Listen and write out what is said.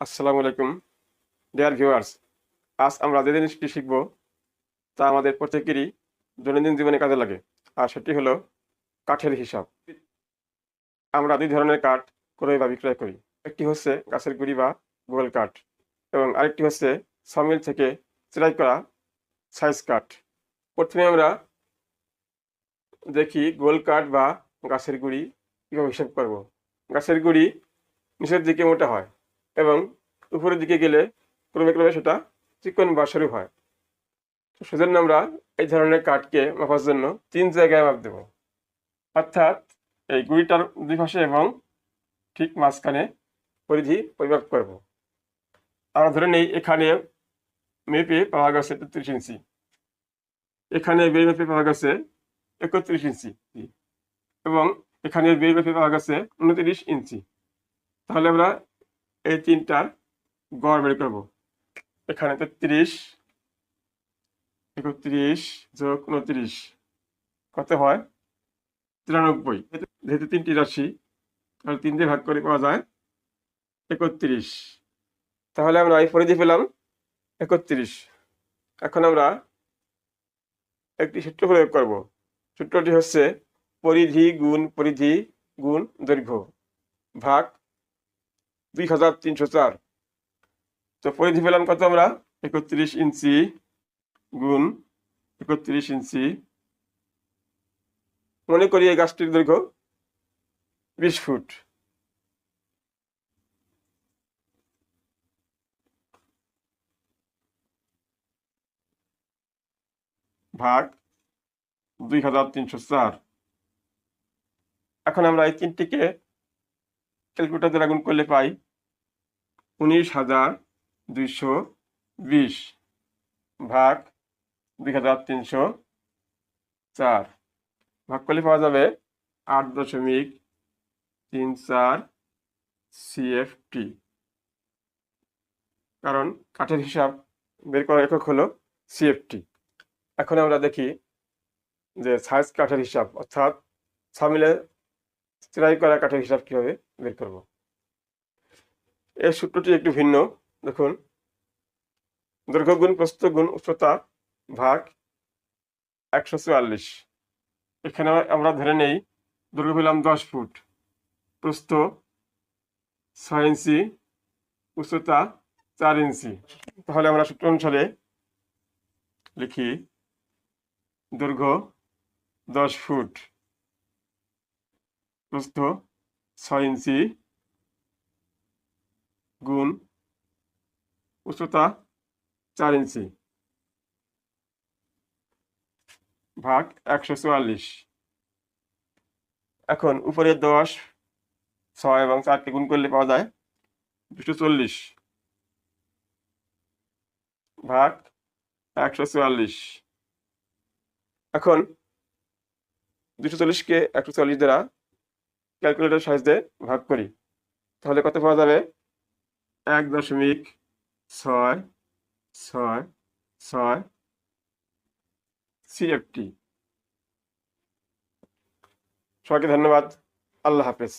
আসসালামু আলাইকুম। Dear viewers আজ আমরা যে জিনিসটি শিখব, তা আমাদের প্রত্যেকেরই দৈনন্দিন জীবনে কাজে লাগে, আর সেটি হলো কাঠের হিসাব। আমরা দুই ধরনের কাঠ ক্রয় বা বিক্রয় করি। একটি হচ্ছে গাছের গুড়ি বা গোল কাঠ এবং আরেকটি হচ্ছে সমিল থেকে সেলাই করা সাইজ কাঠ। প্রথমে আমরা দেখি গোল কাঠ বা গাছের গুড়ি কীভাবে হিসাব করব। গাছের গুড়ি নিচের দিকে মোটা হয় এবং উপরের দিকে গেলে ক্রমে ক্রমে সেটা চিকন বা সরু হয়। তো সেজন্য আমরা এই ধরনের কাঠকে মাপার জন্য তিন জায়গায় মাপ দেব। অর্থাৎ এই গুড়িটার দুই পাশে এবং ঠিক মাঝখানে পরিধি পরিমাপ করব। আমরা ধরে নেই, এখানে মেপে পাওয়া গেছে তেত্রিশ ইঞ্চি। এখানে বের মেপে পাওয়া গেছে একত্রিশ ইঞ্চি। এবং এখানে বের মেপে পাওয়া গেছে উনত্রিশ ইঞ্চি। তাহলে আমরা এই তিনটার গড় বের করব। এখানে তেত্রিশ একত্রিশ যোগ উনত্রিশ, কত হয়? তিরানব্বই। যেহেতু তিনটি রাশি, তাহলে তিন দিয়ে ভাগ করে পাওয়া যায় একত্রিশ। তাহলে আমরা এই পরিধি পেলাম একত্রিশ। এখন আমরা একটি সূত্র প্রয়োগ করব। সূত্রটি হচ্ছে পরিধি গুণ পরিধি গুণ দৈর্ঘ্য ভাগ দুই হাজার তিনশো চার। তো পরিধি পেলাম কত আমরা? একত্রিশ ইঞ্চি গুণ একত্রিশ ইঞ্চি। মনে করি এই গাছটির দৈর্ঘ্য বিশ ফুট। ভাগ দুই হাজার তিনশো চার। এখন আমরা এই তিনটিকে ক্যালকুলেটার দ্বারা গুণ করলে পাই উনিশ হাজার দুইশো বিশ ভাগ দুই হাজার তিনশো চার। ভাগ করলে পাওয়া যাবে আট দশমিক তিন চার সিএফটি কারণ কাঠের হিসাব বের করার একক হলো সিএফটি এখন আমরা দেখি যে সাইজ কাঠের হিসাব, অর্থাৎ সামিলে সেলাই করা কাঠের হিসাব কীভাবে বের করব। এর সূত্রটি একটু ভিন্ন। দেখুন। দৈর্ঘ্য গুণ, প্রস্থ গুণ, উচ্চতা ভাগ একশো চুয়াল্লিশ। এখানে আমরা ধরে নেই, দৈর্ঘ্য পেলাম দশ ফুট। প্রস্থ ছয় ইঞ্চি, উচ্চতা চার ইঞ্চি। তাহলে আমরা সূত্র অনুসারে লিখি, দৈর্ঘ্য দশ ফুট, প্রস্থ ছয় ইঞ্চি গুণ উচ্চতা চার ইঞ্চি। ভাগ একশো চুয়াল্লিশ। এখন উপরে দশ, ছয় এবং চারটি গুণ করলে পাওয়া যায় দুশো চল্লিশ। ভাগ একশো চুয়াল্লিশ। এখন দুশো চল্লিশকে একশো চল্লিশ দ্বারা ক্যালকুলেটর সাহায্যে ভাগ করি। তাহলে কত পাওয়া যাবে? এক দশমিক ছয় ছয় ছয় সিএফটি সবাইকে ধন্যবাদ। আল্লাহ হাফেজ।